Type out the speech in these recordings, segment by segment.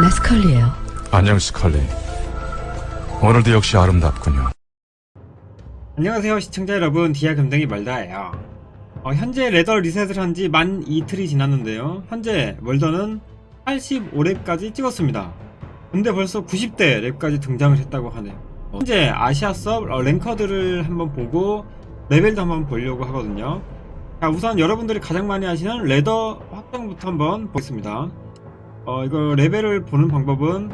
나 스컬리예요. 안녕 스칼리. 오늘도 역시 아름답군요. 안녕하세요 시청자 여러분. 디아 금덩이 말다예요. 어, 현재 레더 리셋을 한 지 만 이틀이 지났는데요. 현재 월더는 85렙까지 찍었습니다. 근데 벌써 90대 랩까지 등장을 했다고 하네요. 어, 현재 아시아 섭 어, 랭커들을 한번 보고 레벨도 한번 보려고 하거든요. 자 우선 여러분들이 가장 많이 하시는 레더 확장부터 한번 보겠습니다 어 이거 레벨을 보는 방법은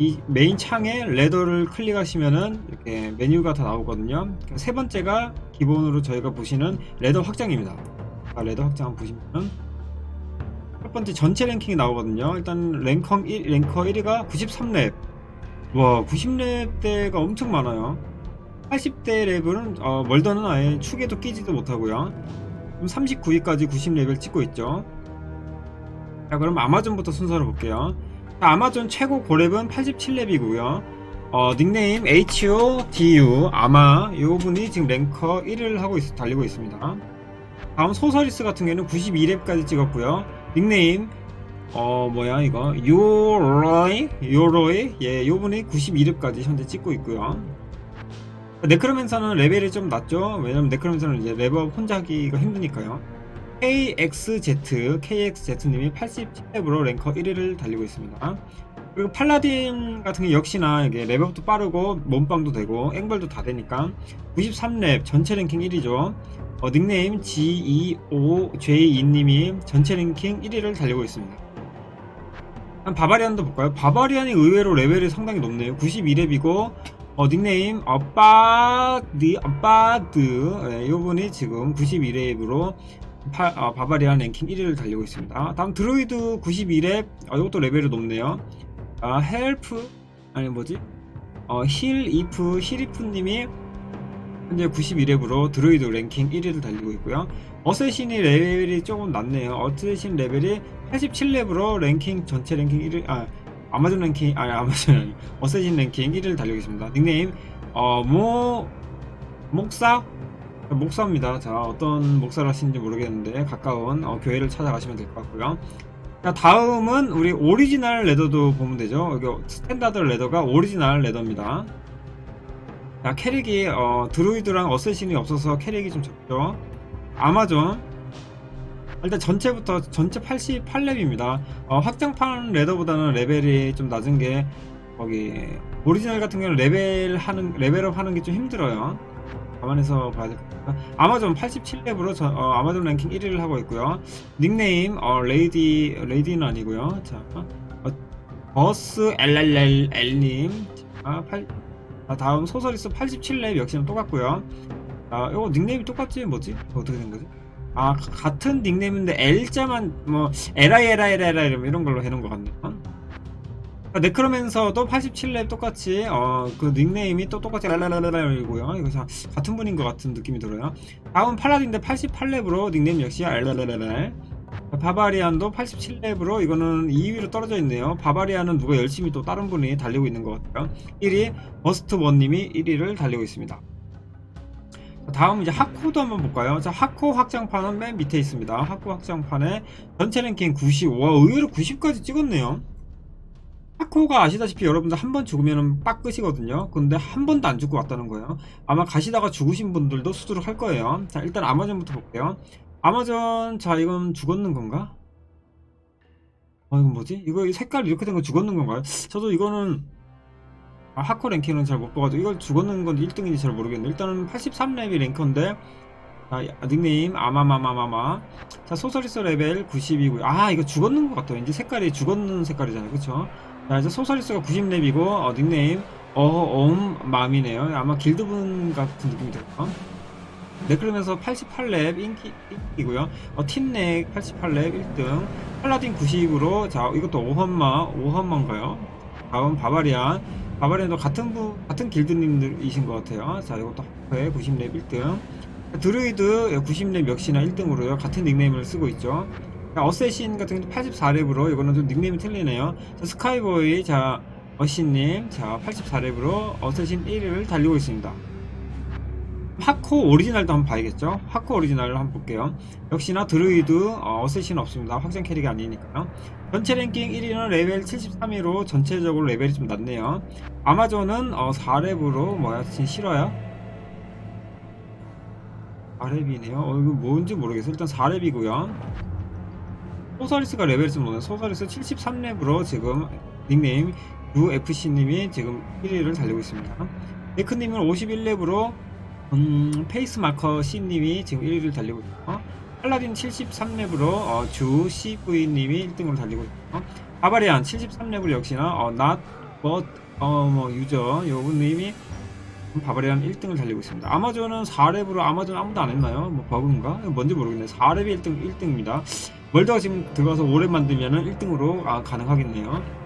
이 메인 창에 레더를 클릭하시면은 이렇게 메뉴가 다 나오거든요. 세 번째가 기본으로 저희가 보시는 레더 확장입니다. 아, 레더 확장 한번 보시면은 첫 번째 전체 랭킹이 나오거든요. 일단 랭커 1, 랭커 1위가 93렙. 와, 90렙 대가 엄청 많아요. 80대 랩은 어, 멀더는 아예 축에도 끼지도 못하고요. 그럼 39위까지 90레벨 찍고 있죠. 자, 그럼 아마존부터 순서로 볼게요. 자, 아마존 최고 고렙은 87렙이고요. 어, 닉네임 HODU 아마 이 분이 지금 랭커 1위를 하고 있, 달리고 있습니다. 다음 소서리스 같은 경우는 92렙까지 찍었고요. 닉네임 어 뭐야 이거 요로이 요로이 예, 요 분이 92렙까지 현재 찍고 있고요. 네크로맨서는 레벨이 좀 낮죠. 왜냐면 네크로맨서는 이제 레벨 혼자 하기가 힘드니까요. KXZ, KXZ님이 87렙으로 랭커 1위를 달리고 있습니다. 그리고 팔라딘 같은 게 역시나 이게 레벨도 빠르고 몸빵도 되고 앵벌도 다 되니까 93렙 전체 랭킹 1위죠. 어, 닉네임 GEOJ2님이 전체 랭킹 1위를 달리고 있습니다. 한 바바리안도 볼까요? 바바리안이 의외로 레벨이 상당히 높네요. 92렙이고 어, 닉네임 어빠드 어빠드 예, 이분이 지금 92렙으로 파, 아, 바바리안 랭킹 1위를 달리고 있습니다. 다음 드로이드 92렙 어, 이것도 레벨이 높네요. 아 헬프 아니 뭐지? 어, 힐 이프 힐이프님이 현재 92렙으로 드로이드 랭킹 1위를 달리고 있고요. 어쌔신이 레벨이 조금 낮네요. 어쌔신 레벨이 87렙으로 랭킹 전체 랭킹 1위 아 아마존 랭킹 아니 아마존 아니 어쌔신 랭킹 1위를 달리고 있습니다. 닉네임 어모 목사 목사입니다. 자 어떤 목사를 하시는지 모르겠는데 가까운 어, 교회를 찾아가시면 될 것 같고요. 자 다음은 우리 오리지널 레더도 보면 되죠. 여기 스탠다드 레더가 오리지널 레더입니다. 자 캐릭이 어, 드루이드랑 어쌔신이 없어서 캐릭이 좀 적죠. 아마존 일단 전체부터 전체 88렙입니다. 어, 확장판 레더보다는 레벨이 좀 낮은 게 거기 오리지널 같은 경우는 레벨 하는 레벨업 하는 게 좀 힘들어요. 감안해서 봐야. 아마존 87렙으로 저, 어, 아마존 랭킹 1위를 하고 있고요. 닉네임 어, 레이디 레이디는 아니고요. 자 어, 버스 LLL님 자, 8, 자, 다음 소설리스 87렙 역시나 똑같고요. 아 이거 닉네임이 똑같지 뭐지? 어떻게 된 거지? 아 가- 같은 닉네임인데 L자만 뭐 LI LI LI 이러면 이런 걸로 해놓은 것 같네요. 아, 네크로맨서도 87렙 똑같이 어 그 닉네임이 또 똑같이 랄랄랄랄이고요. 이거 참 같은 분인 것 같은 느낌이 들어요. 다음 팔라딘데 88렙으로 닉네임 역시 랄랄랄랄. 바바리안도 87렙으로 이거는 2위로 떨어져 있네요. 바바리안은 누가 열심히 또 다른 분이 달리고 있는 것 같아요. 1위 버스트 원님이 1위를 달리고 있습니다. 자, 다음 이제 하코도 한번 볼까요? 자, 하코 확장판은 맨 밑에 있습니다. 하코 확장판에 전체 랭킹 90. 와, 의외로 90까지 찍었네요. 하코가 아시다시피 여러분들 한 번 죽으면 빡 끝이거든요. 근데 한 번도 안 죽고 왔다는 거예요. 아마 가시다가 죽으신 분들도 수두룩 할 거예요. 자, 일단 아마존부터 볼게요. 아마존, 자, 이건 죽었는 건가? 아, 이건 뭐지? 이거 이 색깔 이렇게 된 거 죽었는 건가요? 저도 이거는 아, 하코 랭킹은 잘 못 봐가지고 이걸 죽었는 건지 1등인지 잘 모르겠는데 일단은 83렙이 랭커인데 자, 닉네임 아마마마마마 자 소설리스 레벨 90이고요 아 이거 죽었는 것 같아요 왠지 색깔이 죽었는 색깔이잖아요 그쵸 자 이제 소설리스가 90렙이고 어, 닉네임 어옴맘이네요. 아마 길드분 같은 느낌이 들어요. 네 그러면서 88렙 인기, 인기고요. 어, 틴넥 88렙 1등. 팔라딘 90으로 자 이것도 오헌마 오헌마인가요? 다음 바바리안. 바바리안도 같은 부 같은 길드님들이신 것 같아요. 자 이것도 하프에 90렙 1등. 드루이드 90렙 역시나 1등으로요. 같은 닉네임을 쓰고 있죠. 자, 어쌔신 같은 경우도 84렙으로 이거는 좀 닉네임이 틀리네요. 자, 스카이보이 자 어신님 자 84렙으로 어쌔신 1위를 달리고 있습니다. 하코 오리지널도 한번 봐야겠죠? 하코 오리지널을 한번 볼게요. 역시나 드루이드 어, 어쌔신 없습니다. 확정 캐릭이 아니니까요. 전체 랭킹 1위는 레벨 73위로 전체적으로 레벨이 좀 낮네요. 아마존은 어, 4렙으로 뭐야 진 싫어요? 4렙이네요. 어, 이거 뭔지 모르겠어요. 일단 4렙이고요 소서리스가 레벨이 좀 높네요 소서리스 73렙으로 지금 닉네임 UFC님이 지금 1위를 달리고 있습니다. 데크님은 51렙으로 음, 페이스마커 C님이 지금 1위를 달리고 있고 팔라딘 73렙으로 어, 주 CV님이 1등으로 달리고 있고 바바리안 73렙으로 역시나 어, not but 어, 뭐 유저 요분님이 바바리안 1등을 달리고 있습니다. 아마존은 4렙으로 아마존 아무도 안 했나요? 뭐 버그인가? 뭔지 모르겠네요. 4렙이 1등 1등입니다. 멀더가 지금 들어가서 5렙 만들면은 1등으로 아, 가능하겠네요.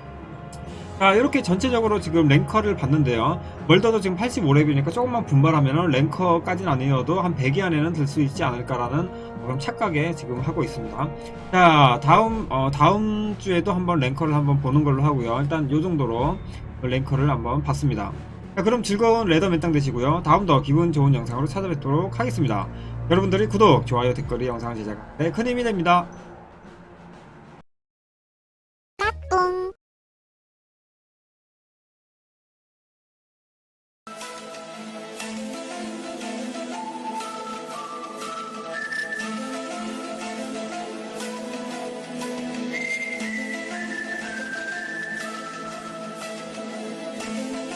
자 이렇게 전체적으로 지금 랭커를 봤는데요 멀더도 지금 85렙이니까 조금만 분발하면 랭커까지는 아니어도 한 100위 안에는 들 수 있지 않을까라는 그런 착각에 지금 하고 있습니다 자 다음 어, 다음 주에도 한번 랭커를 한번 보는 걸로 하고요 일단 요 정도로 랭커를 한번 봤습니다 자 그럼 즐거운 레더 맨 땅 되시고요. 다음 더 기분 좋은 영상으로 찾아뵙도록 하겠습니다. 여러분들이 구독, 좋아요, 댓글이 영상을 제작하는데 큰 힘이 됩니다